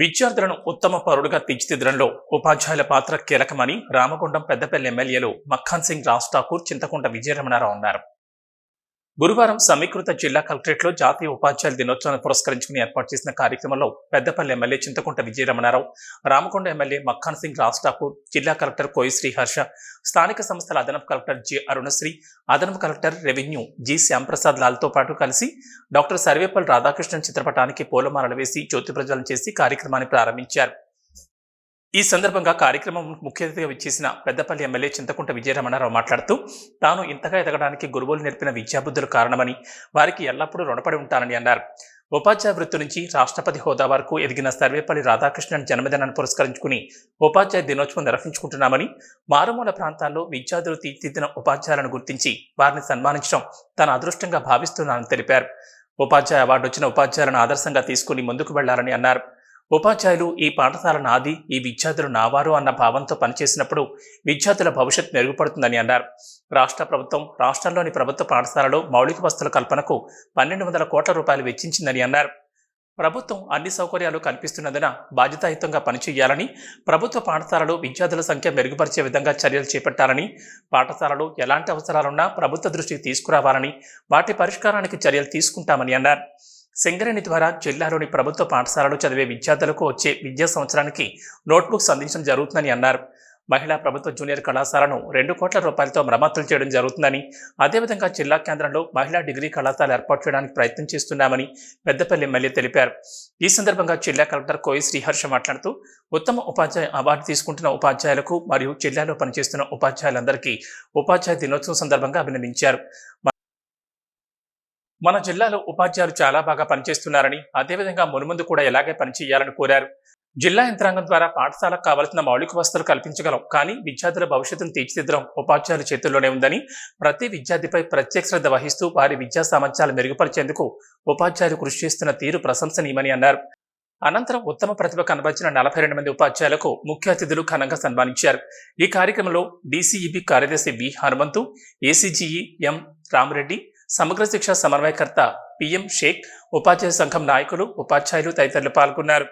విద్యార్థులను ఉత్తమ పౌరులుగా తీర్చిదిద్దడంలో ఉపాధ్యాయుల పాత్ర కీలకమని రామగుండం పెద్దపల్లి ఎమ్మెల్యేలు మక్ఖాన్ సింగ్ రాజ్ ఠాకూర్ చింతకుంట విజయరమణారావు అన్నారు. గురువారం సమీకృత జిల్లా కలెక్టరేట్లో జాతీయ ఉపాధ్యాయుల దినోత్సవాన్ని పురస్కరించుకుని ఏర్పాటు చేసిన కార్యక్రమంలో పెద్దపల్లి ఎమ్మెల్యే చింతకుంట విజయరమణారావు రామకొండ ఎమ్మెల్యే మక్ఖాన్ సింగ్ రాజ్ ఠాకూర్ జిల్లా కలెక్టర్ కోయి శ్రీహర్ష స్థానిక సంస్థల అదనపు కలెక్టర్ జి అరుణశ్రీ అదనపు కలెక్టర్ రెవెన్యూ జి శ్యాంప్రసాద్ లాల్తో పాటు కలిసి డాక్టర్ సర్వేపల్లి రాధాకృష్ణన్ చిత్రపటానికి పూలమాలలు వేసి జ్యోతి ప్రజ్వలన చేసి కార్యక్రమాన్ని ప్రారంభించారు. ఈ సందర్భంగా కార్యక్రమం ముఖ్య అతిథిగా విచ్చేసిన పెద్దపల్లి ఎమ్మెల్యే చింతకుంట విజయరమణారావు మాట్లాడుతూ తాను ఇంతగా ఎదగడానికి గురువులు నేర్పిన విద్యాబుద్ధులు కారణమని వారికి ఎల్లప్పుడూ రుణపడి ఉంటానని అన్నారు. ఉపాధ్యాయ వృత్తి నుంచి రాష్ట్రపతి హోదా వరకు ఎదిగిన సర్వేపల్లి రాధాకృష్ణన్ జన్మదినాన్ని పురస్కరించుకుని ఉపాధ్యాయ దినోత్సవం నిర్వహించుకుంటున్నామని మారుమూల ప్రాంతాల్లో విద్యార్థులు తీర్చిదిద్దిన ఉపాధ్యాయులను గుర్తించి వారిని సన్మానించడం తన అదృష్టంగా భావిస్తున్నానని తెలిపారు. ఉపాధ్యాయ అవార్డు వచ్చిన ఉపాధ్యాయులను ఆదర్శంగా తీసుకుని ముందుకు వెళ్ళాలని అన్నారు. ఉపాధ్యాయులు ఈ పాఠశాల నాది ఈ విద్యార్థులు నావారు అన్న భావంతో పనిచేసినప్పుడు విద్యార్థుల భవిష్యత్ మెరుగుపడుతుందని అన్నారు. రాష్ట్ర ప్రభుత్వం రాష్ట్రంలోని ప్రభుత్వ పాఠశాలలో మౌలిక వస్తువుల కల్పనకు పన్నెండు వందల కోట్ల రూపాయలు వెచ్చించిందని అన్నారు. ప్రభుత్వం అన్ని సౌకర్యాలు కల్పిస్తున్నందున బాధ్యతాయుతంగా పనిచేయాలని ప్రభుత్వ పాఠశాలలు విద్యార్థుల సంఖ్య మెరుగుపరిచే విధంగా చర్యలు చేపట్టాలని పాఠశాలలు ఎలాంటి అవసరాలున్నా ప్రభుత్వ దృష్టికి తీసుకురావాలని వాటి పరిష్కారానికి చర్యలు తీసుకుంటామని అన్నారు. సింగరేణి ద్వారా జిల్లాలోని ప్రభుత్వ పాఠశాలలో చదివే విద్యార్థులకు వచ్చే విద్యా సంవత్సరానికి నోట్బుక్స్ అందించడం జరుగుతుందని అన్నారు. మహిళా ప్రభుత్వ జూనియర్ కళాశాలను రెండు కోట్ల రూపాయలతో మరమ్మతులు చేయడం జరుగుతుందని అదేవిధంగా జిల్లా కేంద్రంలో మహిళా డిగ్రీ కళాశాల ఏర్పాటు చేయడానికి ప్రయత్నం చేస్తున్నామని పెద్దపల్లి ఎమ్మెల్యే తెలిపారు. ఈ సందర్భంగా జిల్లా కలెక్టర్ కోయి శ్రీహర్ష మాట్లాడుతూ ఉత్తమ ఉపాధ్యాయ అవార్డు తీసుకుంటున్న ఉపాధ్యాయులకు మరియు జిల్లాలో పనిచేస్తున్న ఉపాధ్యాయులందరికీ ఉపాధ్యాయ దినోత్సవం సందర్భంగా అభినందించారు. మన జిల్లాలో ఉపాధ్యాయులు చాలా బాగా పనిచేస్తున్నారని అదేవిధంగా మునుముందు కూడా ఎలాగే పనిచేయాలని కోరారు. జిల్లా యంత్రాంగం ద్వారా పాఠశాలకు కావలసిన మౌలిక వసతులు కల్పించగలం. కానీ విద్యార్థుల భవిష్యత్తును తీర్చిదిద్దడం ఉపాధ్యాయుల చేతుల్లోనే ఉందని ప్రతి విద్యార్థిపై ప్రత్యేక శ్రద్ధ వహిస్తూ వారి విద్యా సామర్థ్యాలు మెరుగుపరిచేందుకు ఉపాధ్యాయులు కృషి చేస్తున్న తీరు ప్రశంసనీయమని అన్నారు. అనంతరం ఉత్తమ ప్రతిభ కనబరిచిన నలభై రెండు మంది ఉపాధ్యాయులకు ముఖ్య అతిథులు ఘనంగా సన్మానించారు. ఈ కార్యక్రమంలో డీసీఈబీ కార్యదర్శి వి హనుమంతు ఏసీజీఈ ఎం రామరెడ్డి సమగ్ర శిక్ష సమన్వయకర్త పిఎం షేక్ ఉపాధ్యాయ సంఘం నాయకులు ఉపాధ్యాయులు తదితరులు పాల్గొన్నారు.